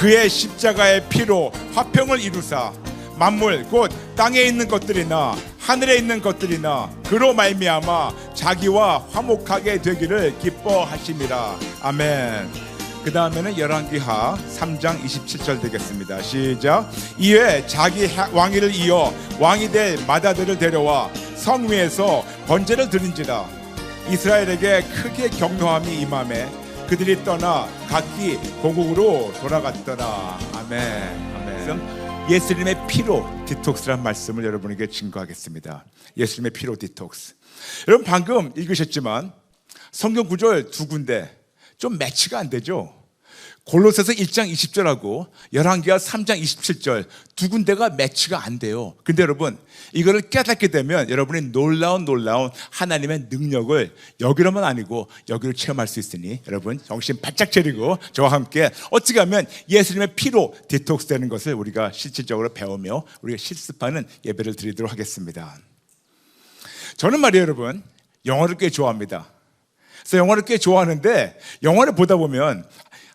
그의 십자가의 피로 화평을 이루사 만물 곧 땅에 있는 것들이나 하늘에 있는 것들이나 그로 말미암아 자기와 화목하게 되기를 기뻐하심이라 아멘. 그 다음에는 열왕기하 3장 27절 되겠습니다. 시작. 이에 자기 하- 왕위를 이어 왕이 될 마다들을 데려와 성 위에서 번제를 드린지라 이스라엘에게 크게 경노함이 임함에 그들이 떠나 각기 고국으로 돌아갔더라. 아멘. 아멘. 예수님의 피로 디톡스란 말씀을 여러분에게 증거하겠습니다. 예수님의 피로 디톡스. 여러분 방금 읽으셨지만 성경 구절 두 군데 좀 매치가 안 되죠. 골로새서 1장 20절하고 열왕기하 3장 27절 두 군데가 매치가 안 돼요. 근데 여러분 이거를 깨닫게 되면 여러분이 놀라운 놀라운 하나님의 능력을 여기로만 아니고 여기로 체험할 수 있으니 여러분 정신 바짝 차리고 저와 함께 어떻게 하면 예수님의 피로 디톡스 되는 것을 우리가 실질적으로 배우며 우리가 실습하는 예배를 드리도록 하겠습니다. 저는 말이에요 여러분 영화를 꽤 좋아합니다. 그래서 영화를 꽤 좋아하는데 영화를 보다 보면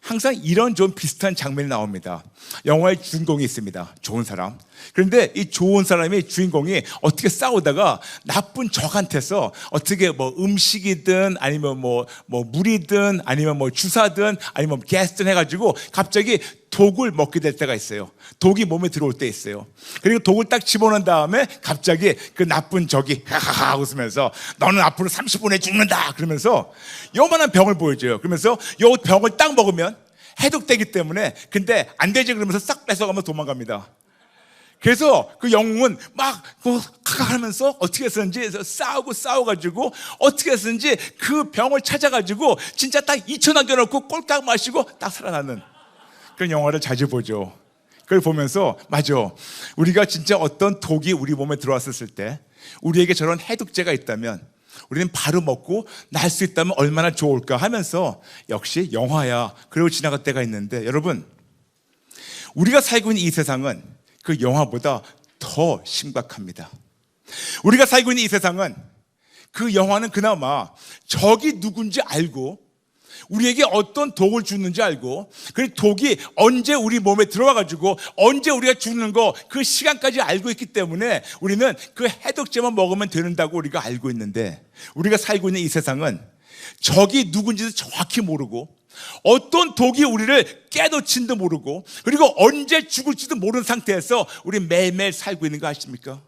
항상 이런 좀 비슷한 장면이 나옵니다. 영화의 주인공이 있습니다. 좋은 사람. 그런데 이 좋은 사람이 주인공이 어떻게 싸우다가 나쁜 적한테서 어떻게 뭐 음식이든 아니면 뭐, 뭐 물이든 아니면 뭐 주사든 아니면 뭐 가스든 해가지고 갑자기 독을 먹게 될 때가 있어요. 독이 몸에 들어올 때 있어요. 그리고 독을 딱 집어넣은 다음에 갑자기 그 나쁜 적이 하하하 웃으면서 너는 앞으로 30분에 죽는다 그러면서 요만한 병을 보여줘요. 그러면서 요 병을 딱 먹으면 해독되기 때문에 근데 안 되지 그러면서 싹 뺏어가면서 도망갑니다. 그래서 그 영웅은 막 그, 하면서 어떻게 해서든지 싸우고 싸워가지고 어떻게 해서든지 그 병을 찾아가지고 진짜 딱 2초 남겨놓고 꼴깍 마시고 딱 살아나는 그런 영화를 자주 보죠. 그걸 보면서 맞아. 우리가 진짜 어떤 독이 우리 몸에 들어왔었을 때 우리에게 저런 해독제가 있다면 우리는 바로 먹고 날 수 있다면 얼마나 좋을까 하면서 역시 영화야. 그러고 지나갈 때가 있는데 여러분 우리가 살고 있는 이 세상은 그 영화보다 더 심각합니다. 우리가 살고 있는 이 세상은 그 영화는 그나마 적이 누군지 알고 우리에게 어떤 독을 주는지 알고 그 독이 언제 우리 몸에 들어와 가지고 언제 우리가 죽는 거 그 시간까지 알고 있기 때문에 우리는 그 해독제만 먹으면 되는다고 우리가 알고 있는데 우리가 살고 있는 이 세상은 적이 누군지도 정확히 모르고 어떤 독이 우리를 깨놓친도 모르고 그리고 언제 죽을지도 모르는 상태에서 우리 매일매일 살고 있는 거 아십니까?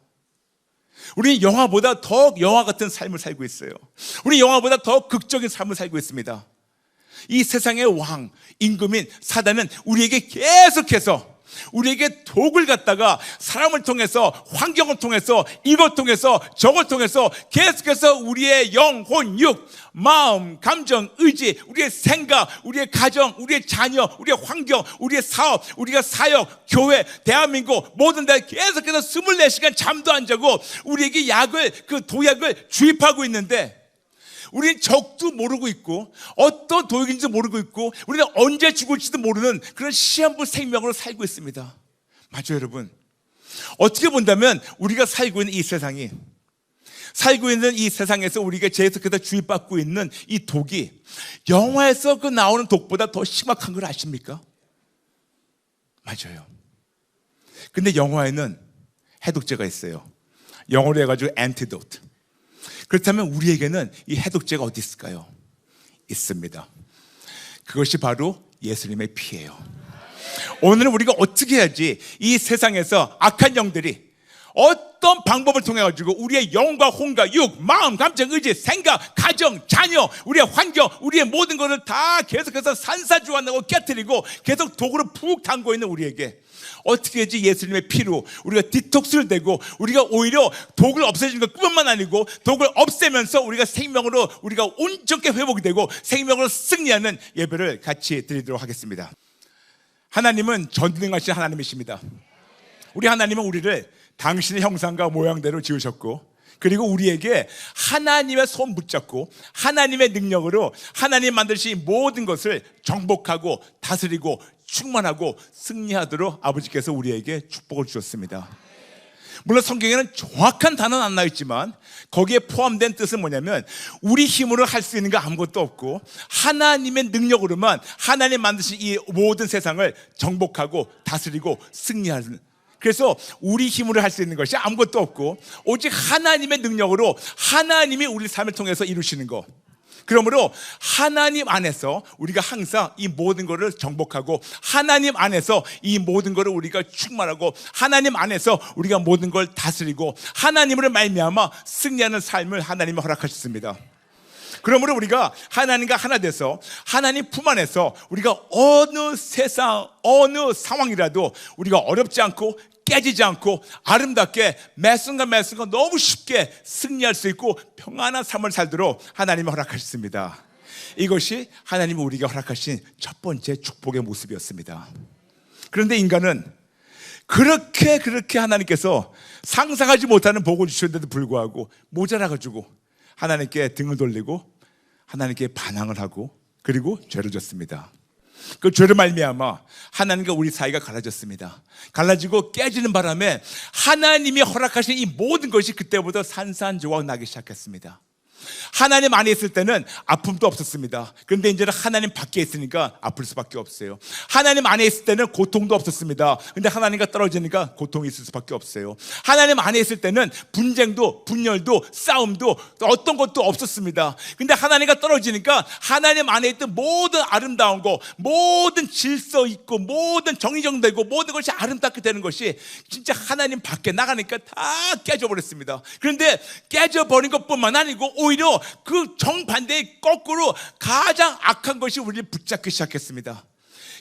우리 영화보다 더 영화 같은 삶을 살고 있어요. 우리 영화보다 더 극적인 삶을 살고 있습니다. 이 세상의 왕, 임금인 사단은 우리에게 계속해서 우리에게 독을 갖다가 사람을 통해서 환경을 통해서 이것 통해서 저것 통해서 계속해서 우리의 영혼, 육, 마음, 감정, 의지, 우리의 생각, 우리의 가정, 우리의 자녀, 우리의 환경, 우리의 사업, 우리가 사역, 교회, 대한민국 모든 데 계속해서 24시간 잠도 안 자고 우리에게 약을 그 도약을 주입하고 있는데 우리는 적도 모르고 있고 어떤 도역인지도 모르고 있고 우리는 언제 죽을지도 모르는 그런 시한부 생명으로 살고 있습니다. 맞죠, 여러분? 어떻게 본다면 우리가 살고 있는 이 세상이 살고 있는 이 세상에서 우리가 계속해서 주입받고 있는 이 독이 영화에서 그 나오는 독보다 더 심각한 걸 아십니까? 맞아요. 근데 영화에는 해독제가 있어요. 영어로 해가지고 antidote. 그렇다면 우리에게는 이 해독제가 어디 있을까요? 있습니다. 그것이 바로 예수님의 피예요. 오늘은 우리가 어떻게 해야지 이 세상에서 악한 영들이 어떤 방법을 통해 가지고 우리의 영과 혼과 육, 마음, 감정, 의지, 생각, 가정, 자녀, 우리의 환경, 우리의 모든 것을 다 계속해서 산사주환하고 깨뜨리고 계속 독으로 푹 담고 있는 우리에게 어떻게 해야지 예수님의 피로 우리가 디톡스를 되고 우리가 오히려 독을 없애주는 것뿐만 아니고 독을 없애면서 우리가 생명으로 우리가 온전히 회복이 되고 생명으로 승리하는 예배를 같이 드리도록 하겠습니다. 하나님은 전능하신 하나님이십니다. 우리 하나님은 우리를 당신의 형상과 모양대로 지으셨고 그리고 우리에게 하나님의 손 붙잡고 하나님의 능력으로 하나님 만드신 모든 것을 정복하고 다스리고 충만하고 승리하도록 아버지께서 우리에게 축복을 주셨습니다. 물론 성경에는 정확한 단어는 안 나와 있지만 거기에 포함된 뜻은 뭐냐면 우리 힘으로 할 수 있는 거 아무것도 없고 하나님의 능력으로만 하나님 만드신 이 모든 세상을 정복하고 다스리고 승리하는 그래서 우리 힘으로 할 수 있는 것이 아무것도 없고 오직 하나님의 능력으로 하나님이 우리 삶을 통해서 이루시는 것. 그러므로 하나님 안에서 우리가 항상 이 모든 것을 정복하고 하나님 안에서 이 모든 것을 우리가 충만하고 하나님 안에서 우리가 모든 걸 다스리고 하나님으로 말미암아 승리하는 삶을 하나님이 허락하셨습니다. 그러므로 우리가 하나님과 하나 돼서 하나님 품 안에서 우리가 어느 세상 어느 상황이라도 우리가 어렵지 않고 깨지지 않고 아름답게 매 순간 매 순간 너무 쉽게 승리할 수 있고 평안한 삶을 살도록 하나님이 허락하셨습니다. 이것이 하나님이 우리가 허락하신 첫 번째 축복의 모습이었습니다. 그런데 인간은 그렇게 그렇게 하나님께서 상상하지 못하는 복을 주셨는데도 불구하고 모자라가지고 하나님께 등을 돌리고 하나님께 반항을 하고 그리고 죄를 졌습니다. 그 죄를 말미암아 하나님과 우리 사이가 갈라졌습니다. 갈라지고 깨지는 바람에 하나님이 허락하신 이 모든 것이 그때부터 산산조각 나기 시작했습니다. 하나님 안에 있을 때는 아픔도 없었습니다. 그런데 이제는 하나님 밖에 있으니까 아플 수밖에 없어요. 하나님 안에 있을 때는 고통도 없었습니다. 근데 하나님과 떨어지니까 고통이 있을 수밖에 없어요. 하나님 안에 있을 때는 분쟁도 분열도 싸움도 어떤 것도 없었습니다. 근데 하나님과 떨어지니까 하나님 안에 있던 모든 아름다운 거, 모든 질서 있고 모든 정의정되고 모든 것이 아름답게 되는 것이 진짜 하나님 밖에 나가니까 다 깨져버렸습니다. 그런데 깨져버린 것뿐만 아니고 오히려 그 정반대의 거꾸로 가장 악한 것이 우리를 붙잡기 시작했습니다.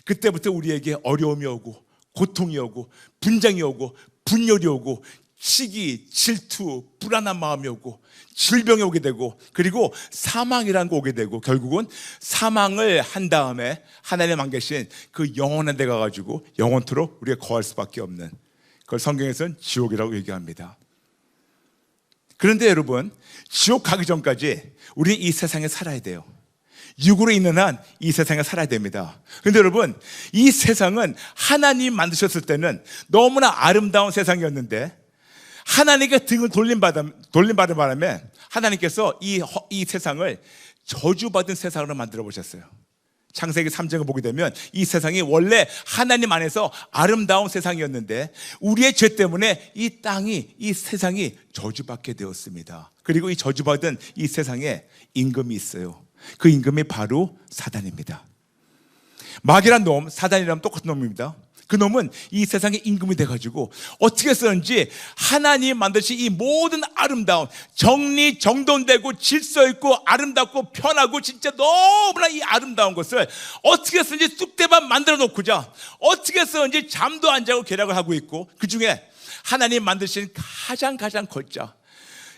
그때부터 우리에게 어려움이 오고 고통이 오고 분쟁이 오고 분열이 오고 시기, 질투, 불안한 마음이 오고 질병이 오게 되고 그리고 사망이라는 거 오게 되고 결국은 사망을 한 다음에 하나님 안 계신 그 영원한 데 가가지고 영원토록 우리가 거할 수밖에 없는 그걸 성경에서는 지옥이라고 얘기합니다. 그런데 여러분, 지옥 가기 전까지 우리 이 세상에 살아야 돼요. 육으로 있는 한 이 세상에 살아야 됩니다. 그런데 여러분, 이 세상은 하나님 만드셨을 때는 너무나 아름다운 세상이었는데 하나님께 등을 돌린 바람, 돌린 바람 바람에 하나님께서 이, 허- 이 세상을 저주받은 세상으로 만들어 보셨어요. 창세기 3장을 보게 되면 이 세상이 원래 하나님 안에서 아름다운 세상이었는데 우리의 죄 때문에 이 땅이 이 세상이 저주받게 되었습니다. 그리고 이 저주받은 이 세상에 임금이 있어요. 그 임금이 바로 사단입니다. 마귀란 놈, 사단이란 똑같은 놈입니다. 그 놈은 이 세상의 임금이 돼가지고 어떻게 쓰는지 하나님 만드신 이 모든 아름다운 정리 정돈되고 질서 있고 아름답고 편하고 진짜 너무나 이 아름다운 것을 어떻게 쓰는지 쑥대만 만들어 놓고자 어떻게 쓰는지 잠도 안 자고 계략을 하고 있고 그 중에 하나님 만드신 가장 가장 걸자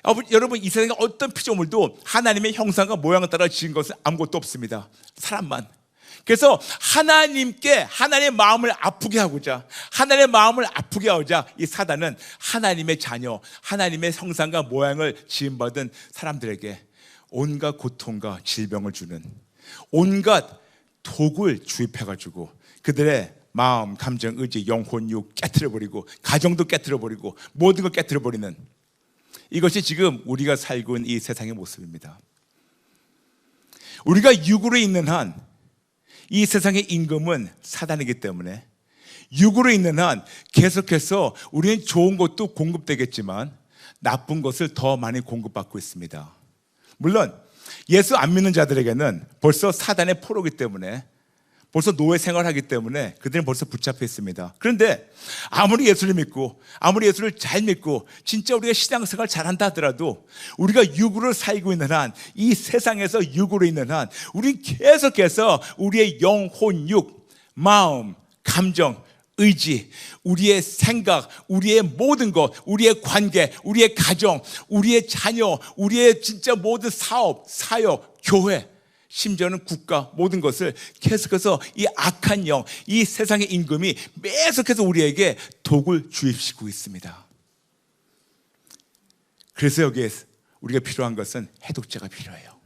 여러분, 여러분 이 세상에 어떤 피조물도 하나님의 형상과 모양을 따라 지은 것은 아무것도 없습니다. 사람만. 그래서 하나님께 하나님의 마음을 아프게 하고자 하나님의 마음을 아프게 하고자 이 사단은 하나님의 자녀, 하나님의 형상과 모양을 지음받은 사람들에게 온갖 고통과 질병을 주는 온갖 독을 주입해가지고 그들의 마음, 감정, 의지, 영혼, 육 깨뜨려버리고 가정도 깨뜨려버리고 모든 걸 깨뜨려버리는 이것이 지금 우리가 살고 있는 이 세상의 모습입니다. 우리가 육으로 있는 한 이 세상의 임금은 사단이기 때문에 육으로 있는 한 계속해서 우리는 좋은 것도 공급되겠지만 나쁜 것을 더 많이 공급받고 있습니다. 물론 예수 안 믿는 자들에게는 벌써 사단의 포로기 때문에 벌써 노예 생활하기 때문에 그들은 벌써 붙잡혀 있습니다. 그런데 아무리 예수를 믿고 아무리 예수를 잘 믿고 진짜 우리가 신앙생활 잘한다 하더라도 우리가 육으로 살고 있는 한 이 세상에서 육으로 있는 한 우리 계속해서 우리의 영혼 육 마음 감정 의지, 우리의 생각, 우리의 모든 것, 우리의 관계, 우리의 가정, 우리의 자녀, 우리의 진짜 모든 사업, 사역, 교회, 심지어는 국가 모든 것을 계속해서 이 악한 영, 이 세상의 임금이 계속해서 우리에게 독을 주입시키고 있습니다. 그래서 여기에 우리가 필요한 것은 해독제가 필요해요.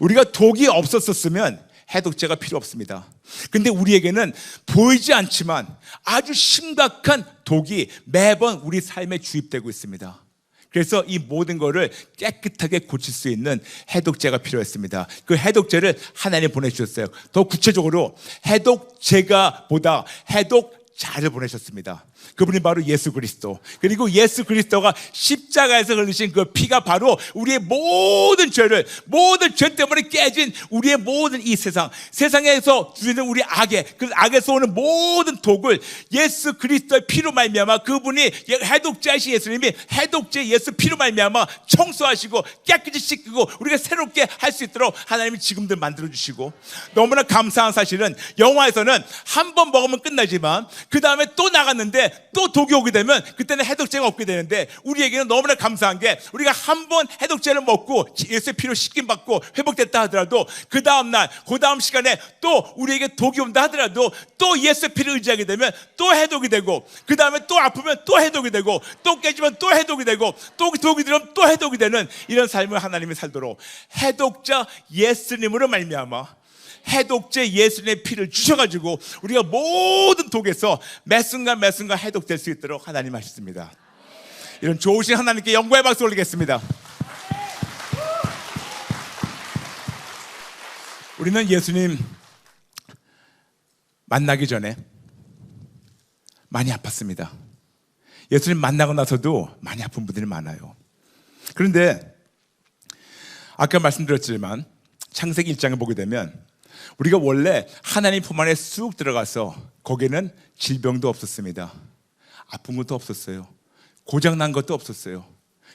우리가 독이 없었었으면 해독제가 필요 없습니다. 근데 우리에게는 보이지 않지만 아주 심각한 독이 매번 우리 삶에 주입되고 있습니다. 그래서 이 모든 거를 깨끗하게 고칠 수 있는 해독제가 필요했습니다. 그 해독제를 하나님 보내주셨어요. 더 구체적으로 해독제가 보다 해독자를 보내셨습니다. 그분이 바로 예수 그리스도. 그리고 예수 그리스도가 십자가에서 흘리신 그 피가 바로 우리의 모든 죄를, 모든 죄 때문에 깨진 우리의 모든 이 세상, 세상에서 주는 우리 악의, 그 악에서 오는 모든 독을 예수 그리스도의 피로 말미암아 그분이 해독자이신 예수님이 해독제 예수 피로 말미암아 청소하시고 깨끗이 씻기고 우리가 새롭게 할 수 있도록 하나님이 지금들 만들어 주시고 너무나 감사한 사실은 영화에서는 한 번 먹으면 끝나지만 그 다음에 또 나갔는데 또 독이 오게 되면 그때는 해독제가 없게 되는데 우리에게는 너무나 감사한 게 우리가 한 번 해독제를 먹고 예수의 피로 씻김 받고 회복됐다 하더라도 그 다음 날, 그 다음 시간에 또 우리에게 독이 온다 하더라도 또 예수의 피를 의지하게 되면 또 해독이 되고 그 다음에 또 아프면 또 해독이 되고 또 깨지면 또 해독이 되고 또 독이 들으면 또 해독이 되는 이런 삶을 하나님이 살도록 해독자 예수님으로 말미암아 해독제 예수님의 피를 주셔가지고 우리가 모든 독에서 매 순간 매 순간 해독될 수 있도록 하나님 하셨습니다. 이런 좋으신 하나님께 영광의 박수 올리겠습니다. 우리는 예수님 만나기 전에 많이 아팠습니다. 예수님 만나고 나서도 많이 아픈 분들이 많아요. 그런데 아까 말씀드렸지만 창세기 1장을 보게 되면 우리가 원래 하나님 품 안에 쑥 들어가서 거기는 질병도 없었습니다. 아픈 것도 없었어요. 고장난 것도 없었어요.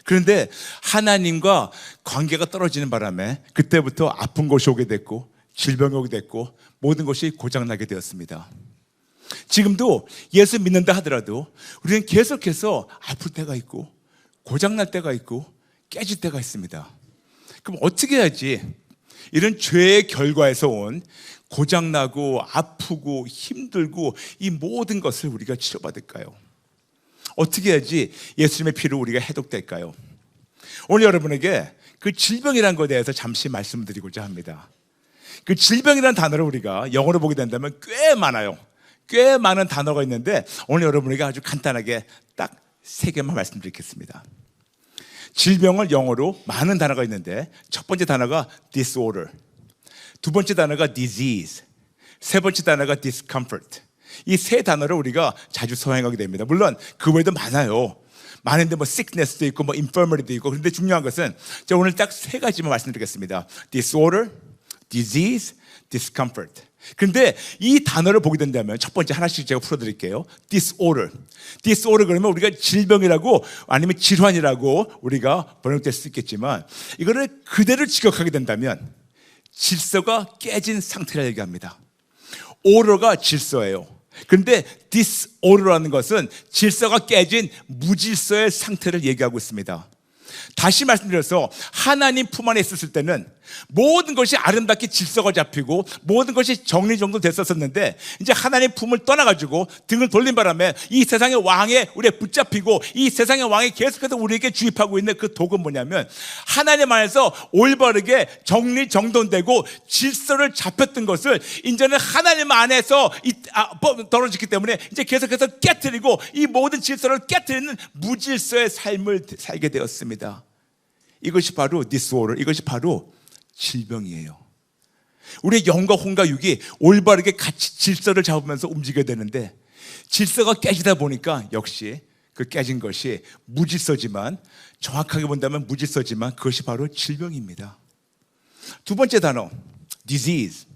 그런데 하나님과 관계가 떨어지는 바람에 그때부터 아픈 것이 오게 됐고 질병이 오게 됐고 모든 것이 고장나게 되었습니다. 지금도 예수 믿는다 하더라도 우리는 계속해서 아플 때가 있고 고장날 때가 있고 깨질 때가 있습니다. 그럼 어떻게 해야지 이런 죄의 결과에서 온 고장나고 아프고 힘들고 이 모든 것을 우리가 치료받을까요? 어떻게 해야지 예수님의 피로 우리가 해독될까요? 오늘 여러분에게 그 질병이라는 것에 대해서 잠시 말씀드리고자 합니다. 그 질병이라는 단어를 우리가 영어로 보게 된다면 꽤 많아요. 꽤 많은 단어가 있는데 오늘 여러분에게 아주 간단하게 딱 세 개만 말씀드리겠습니다. 질병을 영어로 많은 단어가 있는데 첫 번째 단어가 disorder, 두 번째 단어가 disease, 세 번째 단어가 discomfort. 이 세 단어를 우리가 자주 사용하게 됩니다. 물론 그 외에도 많아요. 많은데 뭐 sickness도 있고 뭐 infirmity도 있고 그런데 중요한 것은 제가 오늘 딱 세 가지만 말씀드리겠습니다. disorder, disease, discomfort. 근데 이 단어를 보게 된다면 첫 번째 하나씩 제가 풀어드릴게요. disorder. disorder 그러면 우리가 질병이라고 아니면 질환이라고 우리가 번역될 수 있겠지만 이거를 그대로 직역하게 된다면 질서가 깨진 상태를 얘기합니다. order가 질서예요. 근데 disorder라는 것은 질서가 깨진 무질서의 상태를 얘기하고 있습니다. 다시 말씀드려서 하나님 품 안에 있었을 때는 모든 것이 아름답게 질서가 잡히고 모든 것이 정리정돈 됐었었는데 이제 하나님 품을 떠나가지고 등을 돌린 바람에 이 세상의 왕에 우리에 붙잡히고 이 세상의 왕이 계속해서 우리에게 주입하고 있는 그 독은 뭐냐면 하나님 안에서 올바르게 정리정돈되고 질서를 잡혔던 것을 이제는 하나님 안에서 이, 아, 떨어졌기 때문에 이제 계속해서 깨뜨리고 이 모든 질서를 깨뜨리는 무질서의 삶을 살게 되었습니다. 이것이 바로 디스오를 이것이 바로 질병이에요. 우리의 영과 혼과 육이 올바르게 같이 질서를 잡으면서 움직여야 되는데 질서가 깨지다 보니까 역시 그 깨진 것이 무질서지만 정확하게 본다면 무질서지만 그것이 바로 질병입니다. 두 번째 단어 disease.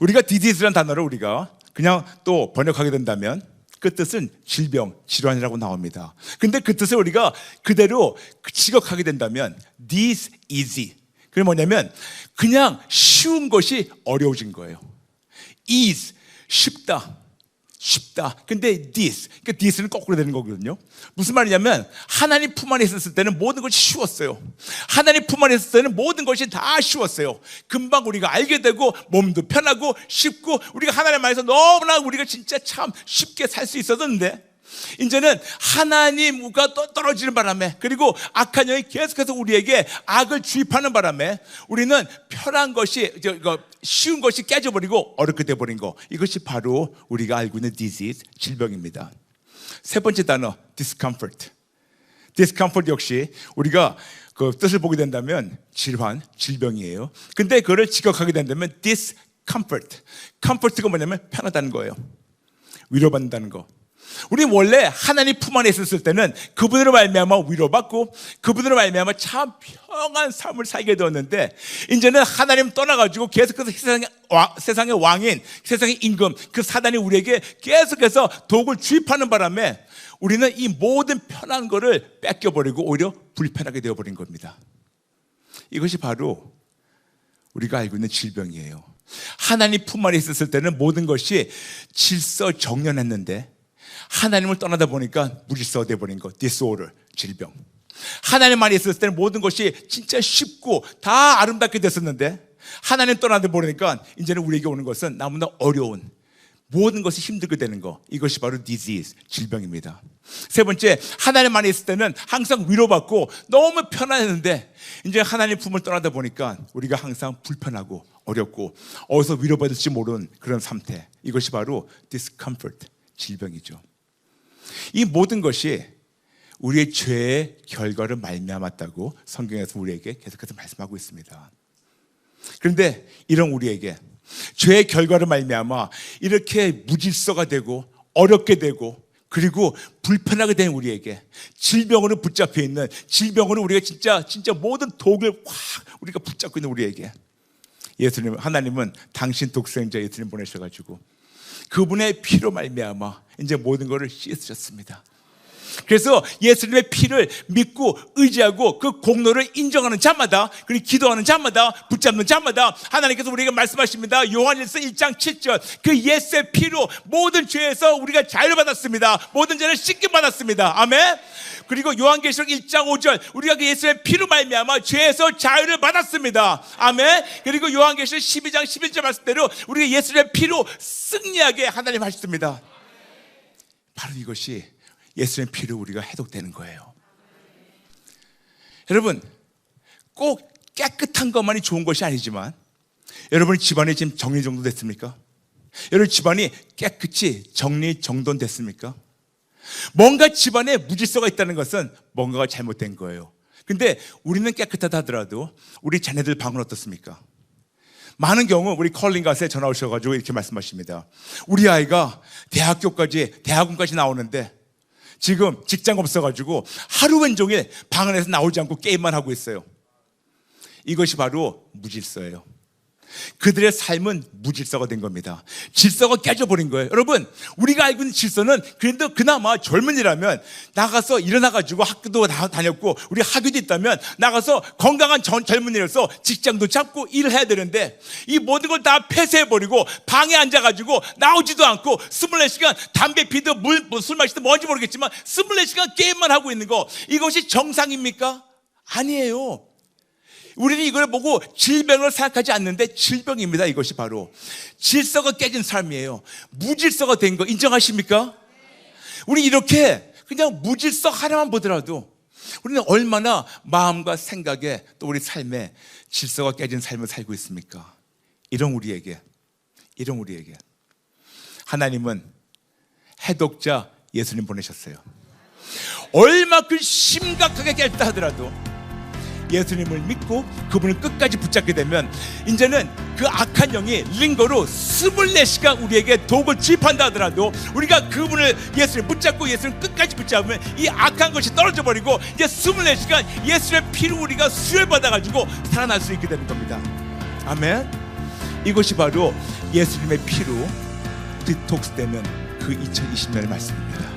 우리가 disease라는 단어를 우리가 그냥 또 번역하게 된다면 그 뜻은 질병, 질환이라고 나옵니다. 근데 그 뜻을 우리가 그대로 직역하게 된다면 this easy. 그게 뭐냐면 그냥 쉬운 것이 어려워진 거예요. ease 쉽다. 쉽다. 근데 this, 그러니까 this는 거꾸로 되는 거거든요. 무슨 말이냐면 하나님 품 안에 있었을 때는 모든 것이 쉬웠어요. 하나님 품 안에 있었을 때는 모든 것이 다 쉬웠어요. 금방 우리가 알게 되고 몸도 편하고 쉽고 우리가 하나님 안에서 너무나 우리가 진짜 참 쉽게 살 수 있었는데 이제는 하나님과 또 떨어지는 바람에 그리고 악한 영이 계속해서 우리에게 악을 주입하는 바람에 우리는 편한 것이 쉬운 것이 깨져버리고 어렵게 돼버린 거 이것이 바로 우리가 알고 있는 disease 질병입니다. 세 번째 단어 discomfort. discomfort 역시 우리가 그 뜻을 보게 된다면 질환, 질병이에요. 근데 그거를 직역하게 된다면 discomfort. comfort가 뭐냐면 편하다는 거예요. 위로받는다는 거. 우리 원래 하나님 품 안에 있었을 때는 그분으로 말미암아 위로받고 그분으로 말미암아 참 평안 삶을 살게 되었는데 이제는 하나님 떠나가지고 계속해서 세상의, 왕, 세상의 왕인 세상의 임금 그 사단이 우리에게 계속해서 독을 주입하는 바람에 우리는 이 모든 편한 거를 뺏겨버리고 오히려 불편하게 되어버린 겁니다. 이것이 바로 우리가 알고 있는 질병이에요. 하나님 품 안에 있었을 때는 모든 것이 질서 정연했는데 하나님을 떠나다 보니까 무질서가 돼버린 것, disorder, 질병. 하나님 안에 있었을 때는 모든 것이 진짜 쉽고 다 아름답게 됐었는데 하나님 떠나다 보니까 이제는 우리에게 오는 것은 너무나 어려운 모든 것이 힘들게 되는 거 이것이 바로 disease 질병입니다. 세 번째 하나님 안에 있을 때는 항상 위로받고 너무 편안했는데 이제 하나님 품을 떠나다 보니까 우리가 항상 불편하고 어렵고 어디서 위로받을지 모르는 그런 상태 이것이 바로 discomfort 질병이죠. 이 모든 것이 우리의 죄의 결과를 말미암았다고 성경에서 우리에게 계속해서 말씀하고 있습니다. 그런데 이런 우리에게 죄의 결과를 말미암아 이렇게 무질서가 되고 어렵게 되고 그리고 불편하게 된 우리에게 질병으로 붙잡혀 있는 질병으로 우리가 진짜 진짜 모든 독을 확 우리가 붙잡고 있는 우리에게 예수님 하나님은 당신 독생자 예수님 보내셔 가지고 그분의 피로 말미암아 이제 모든 것을 씻으셨습니다. 그래서 예수님의 피를 믿고 의지하고 그 공로를 인정하는 자마다 그리고 기도하는 자마다 붙잡는 자마다 하나님께서 우리에게 말씀하십니다. 요한일서 1장 7절 그 예수의 피로 모든 죄에서 우리가 자유를 받았습니다. 모든 죄를 씻게 받았습니다. 아멘. 그리고 요한계시록 1장 5절 우리가 그 예수의 피로 말미암아 죄에서 자유를 받았습니다. 아멘. 그리고 요한계시록 12장 11절 말씀대로 우리가 예수의 피로 승리하게 하나님 하셨습니다. 바로 이것이 예수의 피로 우리가 해독되는 거예요. 여러분, 꼭 깨끗한 것만이 좋은 것이 아니지만 여러분 집안이 지금 정리 정돈 됐습니까? 여러분 집안이 깨끗이 정리 정돈 됐습니까? 뭔가 집안에 무질서가 있다는 것은 뭔가가 잘못된 거예요. 근데 우리는 깨끗하다 하더라도 우리 자녀들 방은 어떻습니까? 많은 경우 우리 컬링 가스에 전화 오셔가지고 이렇게 말씀하십니다. 우리 아이가 대학교까지, 대학원까지 나오는데 지금 직장 없어가지고 하루 왼종일 방 안에서 나오지 않고 게임만 하고 있어요. 이것이 바로 무질서예요. 그들의 삶은 무질서가 된 겁니다. 질서가 깨져버린 거예요. 여러분, 우리가 알고 있는 질서는 그래도 그나마 젊은이라면 나가서 일어나가지고 학교도 다녔고 우리 학위도 있다면 나가서 건강한 전, 젊은이로서 직장도 잡고 일을 해야 되는데 이 모든 걸 다 폐쇄해버리고 방에 앉아가지고 나오지도 않고 24시간 담배 피든 물, 뭐술 마시든 뭔지 모르겠지만 24시간 게임만 하고 있는 거 이것이 정상입니까? 아니에요. 우리는 이걸 보고 질병을 생각하지 않는데 질병입니다. 이것이 바로 질서가 깨진 삶이에요. 무질서가 된 거 인정하십니까? 우리 이렇게 그냥 무질서 하나만 보더라도 우리는 얼마나 마음과 생각에 또 우리 삶에 질서가 깨진 삶을 살고 있습니까? 이런 우리에게 이런 우리에게 하나님은 해독자 예수님 보내셨어요. 얼마큼 심각하게 깼다 하더라도 예수님을 믿고 그분을 끝까지 붙잡게 되면 이제는 그 악한 영이 링거로 24시간 우리에게 독을 주입한다 하더라도 우리가 그분을 예수를 붙잡고 예수를 끝까지 붙잡으면 이 악한 것이 떨어져 버리고 이제 24시간 예수의 피로 우리가 수혈받아 가지고 살아날 수 있게 되는 겁니다. 아멘. 이것이 바로 예수님의 피로 디톡스되는 그 2020년의 말씀입니다.